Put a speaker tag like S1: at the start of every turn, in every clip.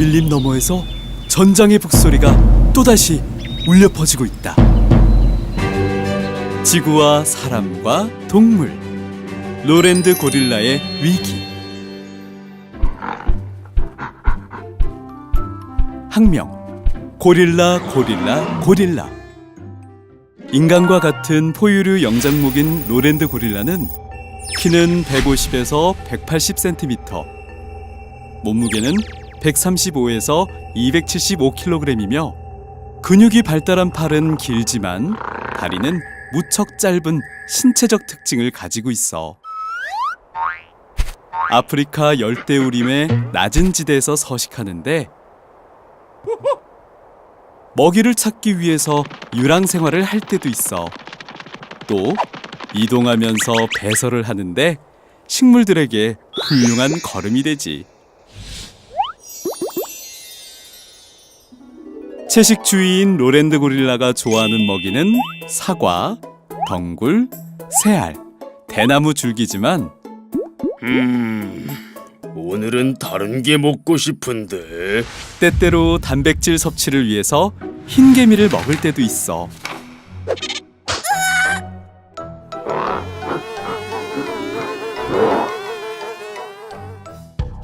S1: 밀림 너머에서 전장의 북소리가 또다시 울려 퍼지고 있다. 지구와 사람과 동물 로랜드 고릴라의 위기 학명 고릴라 고릴라 고릴라 인간과 같은 포유류 영장목인 로랜드 고릴라는 키는 150에서 180cm 몸무게는 135에서 275kg이며 근육이 발달한 팔은 길지만 다리는 무척 짧은 신체적 특징을 가지고 있어. 아프리카 열대우림의 낮은 지대에서 서식하는데 먹이를 찾기 위해서 유랑 생활을 할 때도 있어. 또 이동하면서 배설을 하는데 식물들에게 훌륭한 걸음이 되지. 채식주의인 로랜드 고릴라가 좋아하는 먹이는 사과, 덩굴, 새알, 대나무 줄기지만
S2: 음, 오늘은 다른 게 먹고 싶은데.
S1: 때때로 단백질 섭취를 위해서 흰개미를 먹을 때도 있어.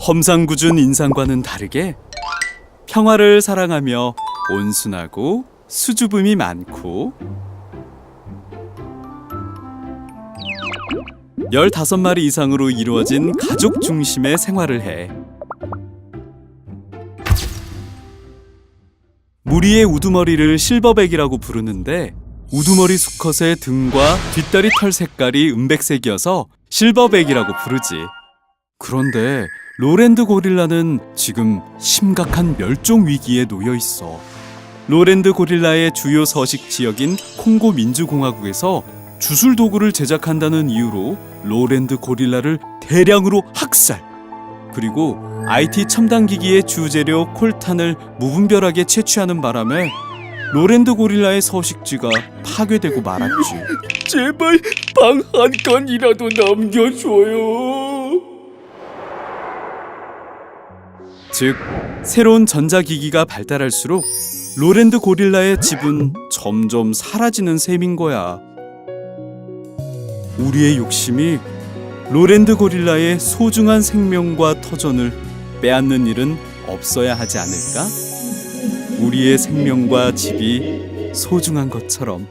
S1: 험상궂은 인상과는 다르게 평화를 사랑하며 온순하고 수줍음이 많고 15마리 이상으로 이루어진 가족 중심의 생활을 해. 무리의 우두머리를 실버백이라고 부르는데 우두머리 수컷의 등과 뒷다리 털 색깔이 은백색이어서 실버백이라고 부르지. 그런데 로랜드 고릴라는 지금 심각한 멸종 위기에 놓여 있어. 로랜드 고릴라의 주요 서식 지역인 콩고 민주공화국에서 주술 도구를 제작한다는 이유로 로랜드 고릴라를 대량으로 학살. 그리고 IT 첨단 기기의 주재료 콜탄을 무분별하게 채취하는 바람에 로랜드 고릴라의 서식지가 파괴되고 말았지.
S2: 제발 방 한 칸이라도 남겨줘요.
S1: 즉 새로운 전자기기가 발달할수록 로랜드 고릴라의 집은 점점 사라지는 셈인 거야. 우리의 욕심이 로랜드 고릴라의 소중한 생명과 터전을 빼앗는 일은 없어야 하지 않을까? 우리의 생명과 집이 소중한 것처럼.